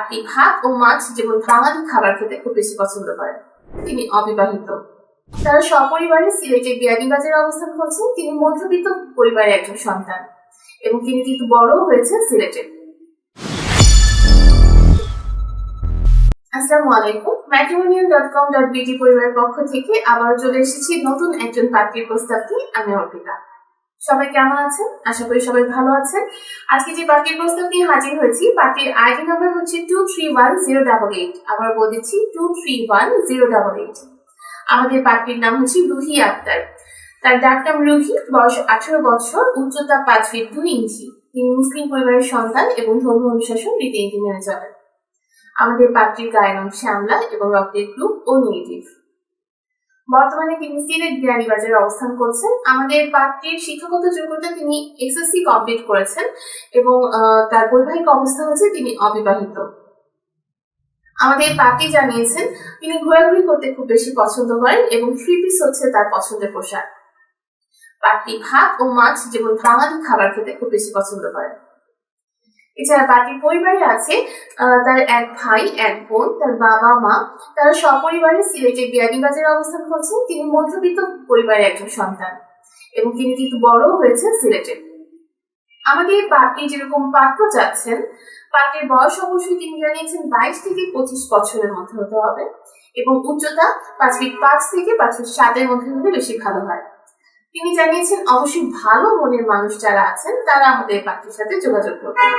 পাটি ভাত ও মাছ যেমন বাঙালি খাবার খেতে খুব বেশি পছন্দ করেন। তিনি অবিবাহিত। তারা সপরিবারে সিলেটের বিয়ানীবাজারে অবস্থান করছেন। তিনি মধ্যবিত্ত পরিবারের একজন সন্তান এবং তিনি কিন্তু বড় হয়েছেন সিলেটে। আসসালামু আলাইকুম। Matrimonial dot com dot BD পরিবারের পক্ষ থেকে আবার চলে এসেছি নতুন একজন পাত্রীর প্রস্তাব আমি অর্পিতা। সবাই কেমন আছেন? আশা করি সবাই ভালো আছেন। আজকে যে পার্টির প্রস্তাব নিয়ে হাজির হয়েছি পার্টির আইডি নাম্বার হচ্ছে two three one zero double eight আবার বলে দিচ্ছি two three one zero double eight আমাদের পার্টির নাম হচ্ছে রুহি আক্তার। তার ডাক নাম রুহি, বয়স আঠারো বছর, উচ্চতা পাঁচ ফিট দুই ইঞ্চি। তিনি মুসলিম পরিবারের সন্তান এবং ধর্ম অনুশাসন, রীতিনীতি মেনে চলেন। আমাদের পাত্রীর গায়ের রং শ্যামলা এবং রক্তের গ্রুপ ও নেগেটিভ। বর্তমানে তিনি সিলেট বিয়ানীবাজারে অবস্থান করছেন। আমাদের পাত্রীর শিক্ষাগত যোগ্যতা তিনি এসএসসি কমপ্লিট করেছেন এবং তার বৈবাহিক অবস্থা হচ্ছে তিনি অবিবাহিত। আমাদের পাত্রী জানিয়েছেন, তিনি ঘোরাঘুরি করতে খুব বেশি পছন্দ করেন এবং থ্রি পিস হচ্ছে তার পছন্দের পোশাক। পাত্রী ভাত ও মাছ যেমন বাঙালি খাবার খেতে খুব বেশি পছন্দ করেন। এছাড়া পার্টির পরিবারে আছে তার এক ভাই, এক বোন, তার বাবা, মা, তারা সপরিবারে সিলেটের বিয়ানীবাজারে অবস্থান করছেন তিনি মধ্যবিত্ত পরিবারের একজন সন্তান এবং তিনি কিন্তু বড় হয়েছেন সিলেটে। আমাদের পার্টি যেরকম পাত্র যাচ্ছেন পাত্রের বয়স অবশ্যই তিনি জানিয়েছেন বাইশ থেকে পঁচিশ বছরের মধ্যে হতে হবে এবং উচ্চতা পাঁচ ফিট পাঁচ থেকে পাঁচ ফিট সাতের মধ্যে হলে বেশি ভালো হয়। তিনি জানিয়েছেন, অবশ্যই ভালো মনের মানুষ যারা আছেন, তারা আমাদের পাত্রের সাথে যোগাযোগ করবেন।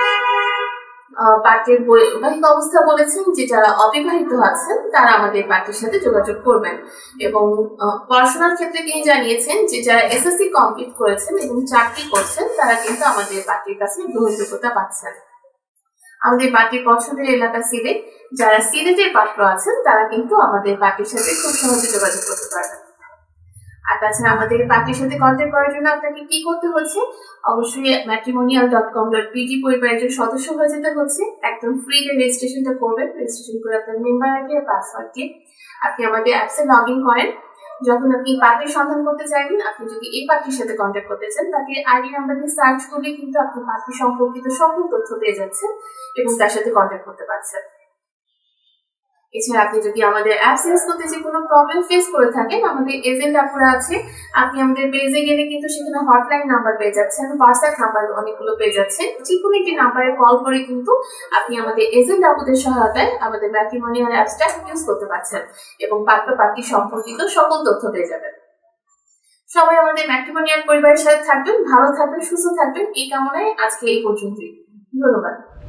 পাত্রের বৈবাহিক অবস্থা বলেছেন যে যারা অবিবাহিত আছেন, তারা আমাদের পার্টির সাথে যোগাযোগ করবেন। এবং পড়াশোনার ক্ষেত্রে তিনি জানিয়েছেন যে যারা এসএসসি কমপ্লিট করেছেন এবং চাকরি করছেন, তারা কিন্তু আমাদের পার্টির কাছে গ্রহণযোগ্যতা পাচ্ছেন। আমাদের পার্টির পছন্দের এলাকা সিলেট। যারা সিলেটের পাত্র আছেন, তারা কিন্তু আমাদের পার্টির সাথে খুব সহজে যোগাযোগ করতে পারবেন। আর তাছাড়া আমাদের পার্টির সাথে কন্ট্যাক্ট করার জন্য আপনাকে কি করতে হচ্ছে? অবশ্যই matrimonial dot com dot PG পরিবারের একজন সদস্য হয়ে যেতে হচ্ছে। একদম ফ্রিতে রেজিস্ট্রেশনটা করবেন। রেজিস্ট্রেশন করে আপনার মেম্বার আইডি আর পাসওয়ার্ড দিয়ে আপনি আমাদের অ্যাপসে লগ ইন করেন। যখন আপনি পার্টির সন্ধান করতে চাইবেন, আপনি যদি এই পার্টির সাথে কন্ট্যাক্ট করতে চান, তাকে আইডি নাম্বার দিয়ে সার্চ করলে কিন্তু আপনি পার্টি সম্পর্কিত সকল তথ্য পেয়ে যাচ্ছেন এবং তার সাথে কন্ট্যাক্ট করতে পারছেন। এছাড়া আপনি যদি আমাদের অ্যাপস করতে যে কোনো প্রবলেম ফেস করে থাকেন, আমাদের এজেন্ট আছে। আপনি আমাদের পেজে গেলে কিন্তু সেখানে হটলাইন নাম্বার পেয়ে যাচ্ছেন হোয়াটসঅ্যাপ নাম্বার অনেকগুলো পেয়ে যাচ্ছেন। যে কোনো একটি নাম্বারে কল করে কিন্তু আপনি আমাদের এজেন্ট আপুদের সহায়তায় আমাদের ম্যাট্রিমোনিয়াল অ্যাপসটা ইউজ করতে পারছেন এবং পাত্র পাত্রী সম্পর্কিত সকল তথ্য পেয়ে যাবেন। সবাই আমাদের ম্যাট্রিমোনিয়াল পরিবারের সাথে থাকবেন, ভালো থাকবেন, সুস্থ থাকবেন। এই কামনায় আজকে এই পর্যন্তই। ধন্যবাদ।